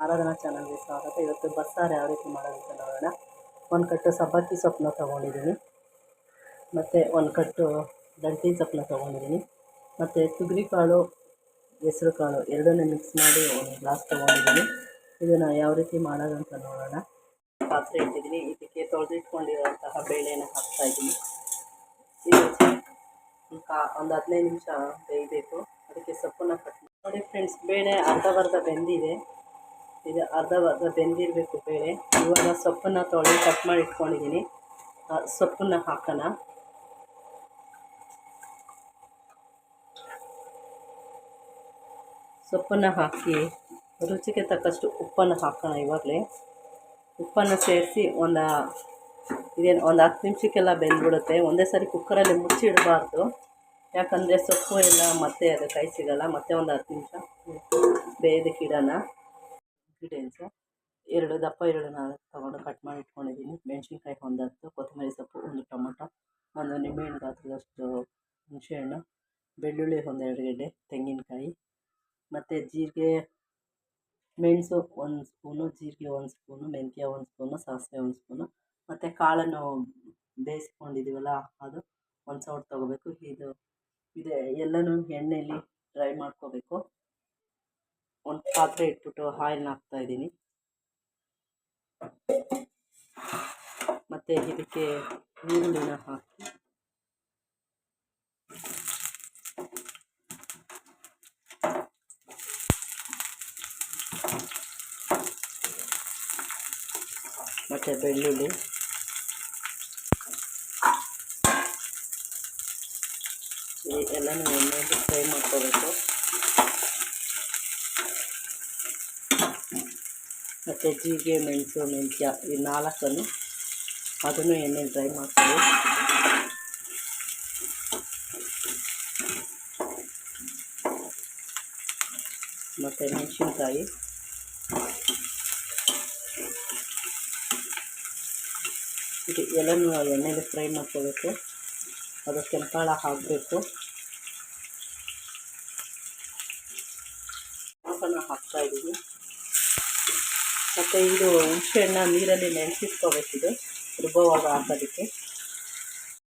ಆರಾಧನಾ ಚಾನಲ್ಗೆ ಸ್ವಾಗತ. ಇವತ್ತು ಬಸ್ಸಾರು ಯಾವ ರೀತಿ ಮಾಡೋದಂತ ನೋಡೋಣ. ಒಂದು ಕಟ್ಟು ಸಬ್ಬಕ್ಕಿ ಸೊಪ್ಪನ್ನ ತೊಗೊಂಡಿದ್ದೀನಿ. ಮತ್ತು ಒಂದು ಕಟ್ಟು ದಂಟಿನ ಸೊಪ್ಪನ್ನ ತೊಗೊಂಡಿದ್ದೀನಿ. ಮತ್ತು ತುಗ್ರಿಕಾಳು ಹೆಸರು ಕಾಳು ಎರಡನ್ನೂ ಮಿಕ್ಸ್ ಮಾಡಿ ಒಂದು ಗ್ಲಾಸ್ ತೊಗೊಂಡಿದ್ದೀನಿ. ಇದನ್ನು ಯಾವ ರೀತಿ ಮಾಡೋದಂತ ನೋಡೋಣ. ಪಾತ್ರೆ ಇಟ್ಟಿದ್ದೀನಿ. ಇದಕ್ಕೆ ತೊಳೆದಿಟ್ಕೊಂಡಿರುವಂತಹ ಬೇಳೆನ ಹಾಕ್ತಾಯಿದ್ದೀನಿ ಇದು ಕಾ ಒಂದು ಹದಿನೈದು ನಿಮಿಷ ಬೇಯಬೇಕು. ಅದಕ್ಕೆ ಸೊಪ್ಪನ್ನು ಕಟ್ ನೋಡಿ ಫ್ರೆಂಡ್ಸ್ ಬೇಳೆ ಅರ್ಧವರ್ಧ ಬೆಂದಿದೆ. ಇದು ಅರ್ಧ ಅರ್ಧ ಬೆಂದಿರಬೇಕು ಬೇಳೆ. ಇವಾಗ ಸೊಪ್ಪನ್ನು ತೊಳೆ ಕಟ್ ಮಾಡಿ ಇಟ್ಕೊಂಡಿದ್ದೀನಿ ಸೊಪ್ಪನ್ನು ಹಾಕೋಣ. ಸೊಪ್ಪನ್ನು ಹಾಕಿ ರುಚಿಗೆ ತಕ್ಕಷ್ಟು ಉಪ್ಪನ್ನು ಹಾಕೋಣ ಇವಾಗಲೇ. ಉಪ್ಪನ್ನು ಸೇರಿಸಿ ಒಂದು, ಇದೇನು, ಒಂದು ಹತ್ತು ನಿಮಿಷಕ್ಕೆಲ್ಲ ಬೆಂದ್ಬಿಡುತ್ತೆ. ಒಂದೇ ಸಾರಿ ಕುಕ್ಕರಲ್ಲಿ ಮುಚ್ಚಿಡಬಾರ್ದು ಯಾಕಂದರೆ ಸೊಪ್ಪು ಎಲ್ಲ ಮತ್ತೆ ಅದು ಕೈ ಸಿಗಲ್ಲ. ಮತ್ತೆ ಒಂದು ಹತ್ತು ನಿಮಿಷ ಬೇಯೋದಕ್ಕೆ ಇಡೋಣ. ಇಂಗ್ರೀಡಿಯೆಂಟ್ಸು ಎರಡು ದಪ್ಪ ನಾಲ್ಕು ತೊಗೊಂಡು ಕಟ್ ಮಾಡಿ ಇಟ್ಕೊಂಡಿದ್ದೀನಿ. ಮೆಣಸಿನ್ಕಾಯಿ ಒಂದು ಹತ್ತು ಕೊತ್ತಂಬರಿ ಸೊಪ್ಪು ಒಂದು ಟೊಮೊಟೊ, ಒಂದು ನಿಂಬೆಹಣ್ಣು ಗಾತ್ರದಷ್ಟು ಹುಣಸೆಹಣ್ಣು, ಬೆಳ್ಳುಳ್ಳಿ ಒಂದೆರಡು ಗಡ್ಡೆ, ತೆಂಗಿನಕಾಯಿ, ಮತ್ತು ಜೀರಿಗೆ ಮೆಣಸು ಒಂದು ಸ್ಪೂನು, ಜೀರಿಗೆ ಒಂದು ಸ್ಪೂನು, ಮೆಂತ್ಯ ಒಂದು ಸ್ಪೂನು, ಸಾಸಿವೆ ಒಂದು ಸ್ಪೂನು, ಮತ್ತು ಕಾಳನ್ನು ಬೇಯಿಸ್ಕೊಂಡಿದ್ದೀವಲ್ಲ ಅದು ಒಂದು ಸೌಟ್ ತೊಗೋಬೇಕು. ಇದು, ಇದೆ ಎಲ್ಲನೂ ಎಣ್ಣೆಯಲ್ಲಿ ಡ್ರೈ ಮಾಡ್ಕೋಬೇಕು. ಒಂದು ಪಾತ್ರೆ ಇಟ್ಬಿಟ್ಟು ಹಾಯಿಲ್ ಹಾಕ್ತಾ ಇದ್ದೀನಿ. ಮತ್ತು ಇದಕ್ಕೆ ಈರುಳ್ಳಿನ ಹಾಕಿ. ಮತ್ತು ಬೆಳ್ಳುಳ್ಳಿ. ಎಲ್ಲನೂ ಎಣ್ಣೆಯಲ್ಲಿ ಫ್ರೈ ಮಾಡ್ಕೋಬೇಕು. ಮತ್ತು ಜೀರಿಗೆ, ಮೆಣಸು, ಮೆಂತ್ಯ ಈ ನಾಲ್ಕನ್ನು ಅದನ್ನು ಎಣ್ಣೆಲಿ ಡ್ರೈ ಮಾಡ್ತೀವಿ. ಮತ್ತು ಮೆಣಸಿನ್ಕಾಯಿ. ಇದು ಎಲ್ಲನೂ ಎಣ್ಣೆಲಿ ಫ್ರೈ ಮಾಡ್ಕೋಬೇಕು. ಅದು ಕೆಂಪಾಳ ಹಾಕಬೇಕು ಹಾಕ್ತಾ ಹಾಕ್ತಾಯಿದ್ದೀನಿ ಮತ್ತು ಇದು ಹುಣಸೆಹಣ್ಣ ನೀರಲ್ಲಿ ನೆನೆಸಿಟ್ಕೋಬೇಕಿದು ರುಬ್ಬವಾಗ ಹಾಕೋದಕ್ಕೆ.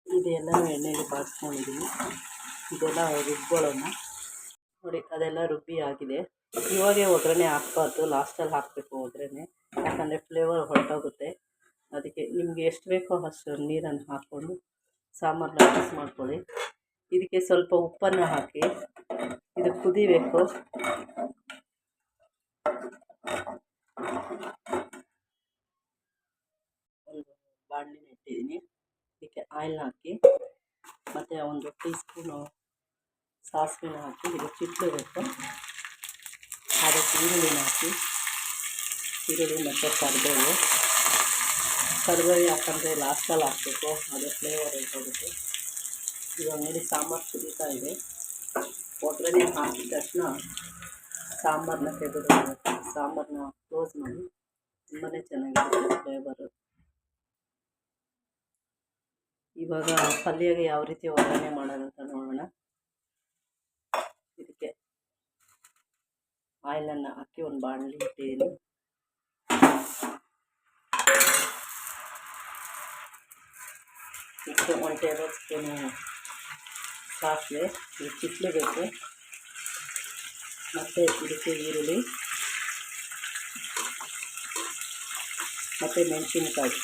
ಇದೆಲ್ಲ ಎಣ್ಣೆಲಿ ಬಾಡಿಸ್ಕೊಂಡಿದ್ದೀನಿ ಇದೆಲ್ಲ ರುಬ್ಕೊಳ್ಳೋಣ. ನೋಡಿ, ಅದೆಲ್ಲ ರುಬ್ಬಿ ಆಗಿದೆ. ಇವಾಗೇ ಒಗ್ಗರಣೆ ಹಾಕ್ಬಾರ್ದು. ಲಾಸ್ಟಲ್ಲಿ ಹಾಕಬೇಕು ಒಗ್ಗರಣೆ. ಯಾಕಂದರೆ ಫ್ಲೇವರ್ ಹೊರಟೋಗುತ್ತೆ. ಅದಕ್ಕೆ ನಿಮಗೆ ಎಷ್ಟು ಬೇಕೋ ಅಷ್ಟು ನೀರನ್ನು ಹಾಕ್ಕೊಂಡು ಸಾಂಬಾರನ್ನ ಮಿಕ್ಸ್ ಮಾಡ್ಕೊಳ್ಳಿ. ಇದಕ್ಕೆ ಸ್ವಲ್ಪ ಉಪ್ಪನ್ನು ಹಾಕಿ. ಇದು ಕುದಿಬೇಕು ಒಂದು ಇಟ್ಟಿದ್ದೀನಿ ಇದಕ್ಕೆ ಆಯಿಲ್ನ ಹಾಕಿ, ಮತ್ತು ಒಂದು ಟೀ ಸ್ಪೂನು ಸಾಸಿವೆನ ಹಾಕಿ, ಇದು ಚಿಟ್ಲಿಬೇಕು ಅದಕ್ಕೆ ಈರುಳ್ಳಿನ ಹಾಕಿ, ಈರುಳ್ಳಿ ಮತ್ತು ಕರಿಬೇವು. ಕರಿಬೇವು ಯಾಕಂದರೆ ಲಾಸ್ಟಲ್ಲಿ ಹಾಕಬೇಕು, ಅದು ಫ್ಲೇವರ್ ಹೋಗುತ್ತೆ ಇವಾಗ ನೋಡಿ, ಸಾಂಬಾರು ಕುದೀತಾ ಇದೆ. ಒಗ್ಗರಣೆ ಹಾಕಿದ ತಕ್ಷಣ ಸಾಂಬಾರನ್ನ ತೆಗೆದು ಸಾಂಬಾರನ್ನ ಕ್ಲೋಸ್ ಮಾಡಿ ತುಂಬಾ ಚೆನ್ನಾಗಿರುತ್ತೆ ಫ್ಲೇವರು ಇವಾಗ ಪಲ್ಯಗೆ ಯಾವ ರೀತಿ ಒಗ್ಗರಣೆ ಮಾಡೋದಂತ ನೋಡೋಣ. ಇದಕ್ಕೆ ಆಯಿಲನ್ನು ಹಾಕಿ ಒಂದು ಬಾಣಲಿ ಇಟ್ಟಿದ್ದೀನಿ ಇಟ್ಟು ಒಂದು ಟೇಬಲ್ ಸ್ಪೂನು ಸಾಸಿವೆ, ಇದು ಚಿಟ್ಲಿಬೇಕು ಮತ್ತು ಇದಕ್ಕೆ ಈರುಳ್ಳಿ. ಮತ್ತು ಮೆಣಸಿನ್ಕಾಯಿ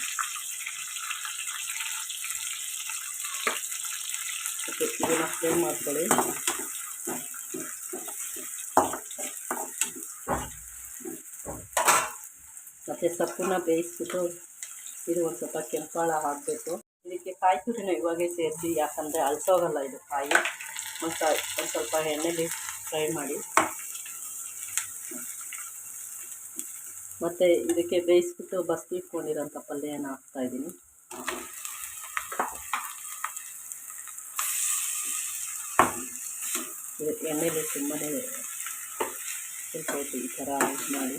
ಮತ್ತು ಇದನ್ನು ಫ್ರೈ ಮಾಡ್ಕೊಳ್ಳಿ ಮತ್ತು ಸೊಪ್ಪನ್ನ ಬೇಯಿಸ್ಬಿಟ್ಟು ಇದು ಒಂದು ಸ್ವಲ್ಪ ಕೆಂಪಾಳ ಹಾಕಬೇಕು ಇದಕ್ಕೆ ಕಾಯಿ ತುರಿನ ಇವಾಗೇ ಸೇರಿಸಿ, ಯಾಕಂದರೆ ಅಲ್ಸೋಗಲ್ಲ ಇದು ಕಾಯಿ. ಮತ್ತು ಒಂದು ಸ್ವಲ್ಪ ಎಣ್ಣೆಲಿ ಫ್ರೈ ಮಾಡಿ. ಮತ್ತು ಇದಕ್ಕೆ ಬೇಯಿಸ್ಬಿಟ್ಟು ಬಸ್ತಿಟ್ಕೊಂಡಿರೋಂಥ ಪಲ್ಯನ ಹಾಕ್ತಾಯಿದ್ದೀನಿ ಎಣ್ಣೆಲಿ ತುಂಬಾ ಸ್ವಲ್ಪ ಈ ಥರ ಇದು ಮಾಡಿ.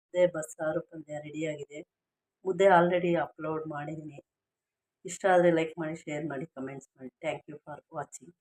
ಮುದ್ದೆ ಬಸ್ಸಾರು ಪಲ್ಯ ರೆಡಿಯಾಗಿದೆ ಮುದ್ದೆ ಆಲ್ರೆಡಿ ಅಪ್ಲೋಡ್ ಮಾಡಿದ್ದೀನಿ ಇಷ್ಟ ಆದರೆ ಲೈಕ್ ಮಾಡಿ ಶೇರ್ ಮಾಡಿ ಕಮೆಂಟ್ಸ್ ಮಾಡಿ. Thank you for watching